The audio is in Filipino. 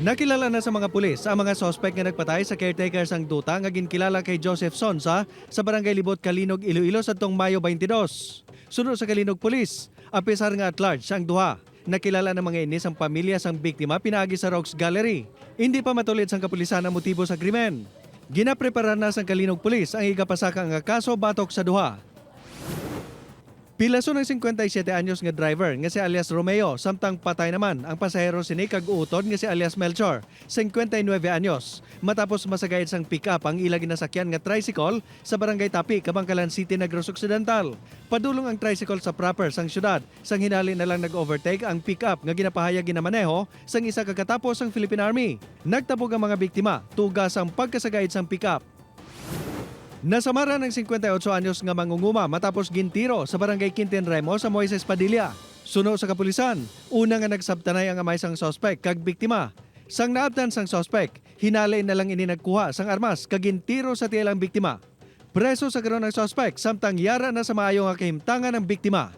Nakilala na sa mga pulis ang mga sospek nga nagpatay sa caretaker sang duta nga ginkilala kay Joseph Sonsa sa Barangay Libot, Kalinog, Iloilo sa tong Mayo 22. Sunod sa Kalinog Police, apisar nga at large ang duha. Nakilala ng mga inis ang pamilya sang biktima pinaagi sa Rocks Gallery. Hindi pa matulid sang kapulisan ang motibo sa krimen. Ginaprepara na sang Kalinog Police ang igapasaka nga kaso batok sa duha. Pilaso ng 57 anyos nga driver nga si alias Romeo samtang patay naman ang pasahero si Nick utod nga si alias Melchor, 59 anyos. Matapos masagayad sang pick-up ang ilang ginasakyan nga tricycle sa Barangay Tapi, Kabangkalan City, Negros Occidental. Padulong ang tricycle sa proper sang syudad, sang hinali na lang nag-overtake ang pick-up nga ginapahayag ginamaneho sang isa kakatapos ang Philippine Army. Nagtabog ang mga biktima, tugas ang pagkasagayad sang pick-up. Nasamara ng 58 anyos nga mangunguma matapos gintiro sa barangay Quintin Remo sa Moises Padilla. Suno sa kapulisan, una nga nagsabtanay ang amay sang sospek kag biktima. Sang naabtan sang sospek, hinalay na lang ini nagkuha sang armas kag gintiro sa tielang biktima. Preso sa karon ang sospek samtang yara na sa maayo nga kahimtangan ng biktima.